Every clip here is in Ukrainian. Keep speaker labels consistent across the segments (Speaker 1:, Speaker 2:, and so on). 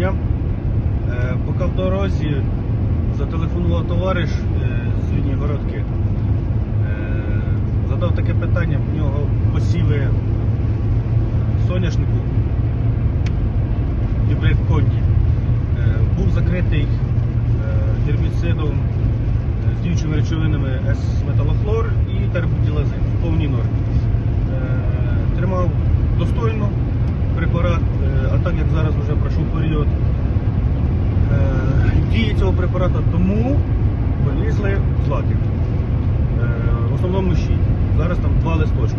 Speaker 1: дня. Е, Поки в дорозі зателефонував товариш е, з Звенігородки. Е, Задав таке питання, в нього посіви е, соняшнику гібрид Конді. Був закритий гербіцидом з діючими речовинами С-металохлор і тербутілазин в повній нормі. Е, Тримав достойно препарат, е, а так як зараз вже пройшов період е, дії цього препарату, тому полізли злаки. Е, В основному щі. Зараз там два листочки.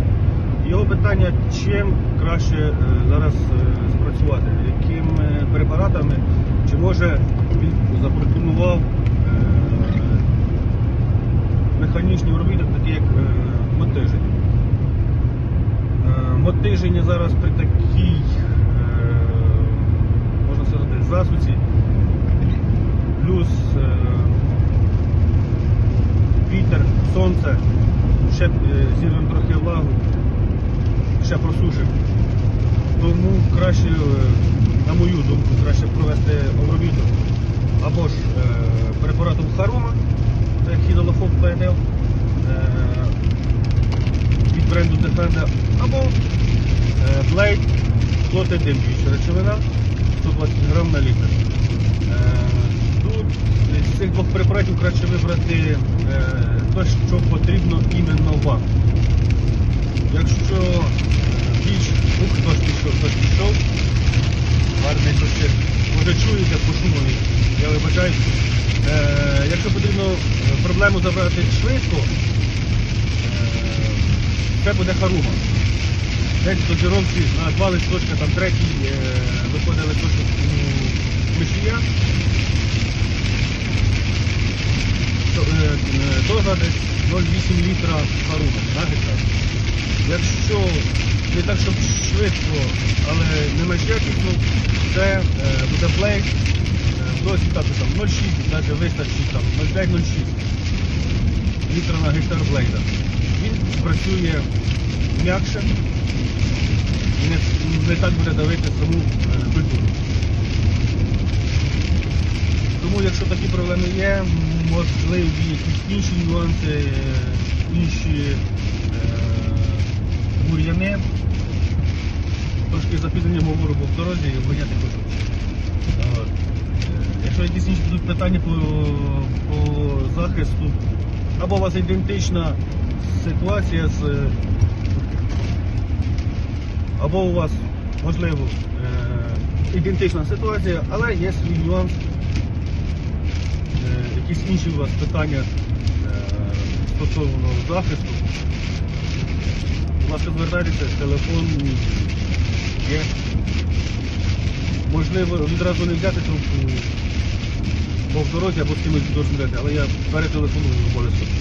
Speaker 1: Його питання, чим краще е, зараз е, спрацювати, якими препаратами, чи може він запропонував механічні виробіток, такі як мотиження. Мотиження зараз при такій, можна сказати, засуці, плюс е, вітер, сонце, ще е, зірвемо трохи влагу, ще просушимо. Тому краще, е, на мою думку, краще провести обробіток або ж препаратом Харума, це хідолофоб ПНЛ від бренду Defender, або Blade Diminution речовина 120 грам на літр. З цих двох препаратів краще вибрати е, те, що потрібно іменно вам. Якщо е, більш ух, хтось пішов, хтось пішов, гарний сусід, може чуєте по я вибачаю. Е, якщо потрібно проблему забрати швидко, це буде харума. Десь до діровці на два листочка, там третій виходить листочок у мишія. То, е, е, десь 0,8 літра харума на гектар. Якщо не так, щоб швидко, але не менш якісно, це е, буде в дозі так, там 0,6, навіть вистачить там 0,5-0,6 літра на гектар блейда. Він спрацює м'якше і не, не так буде давити саму е, культуру. Тому якщо такі проблеми є, можливі якісь інші нюанси, е, інші е, бур'яни, трошки з запізненням говорю, бо в дорозі обганяти хочу. Е, Якщо якісь інші будуть питання по, по захисту, або у вас ідентична ситуація з. Або у вас, можливо, ідентична ситуація, але є свій нюанс. Е, Якісь інші у вас питання е, стосовно захисту. Будь ласка, звертайтеся, телефон є. Можливо, відразу не взяти тому бо в дорозі або з кимось розмовляти, але я перетелефоную обов'язково.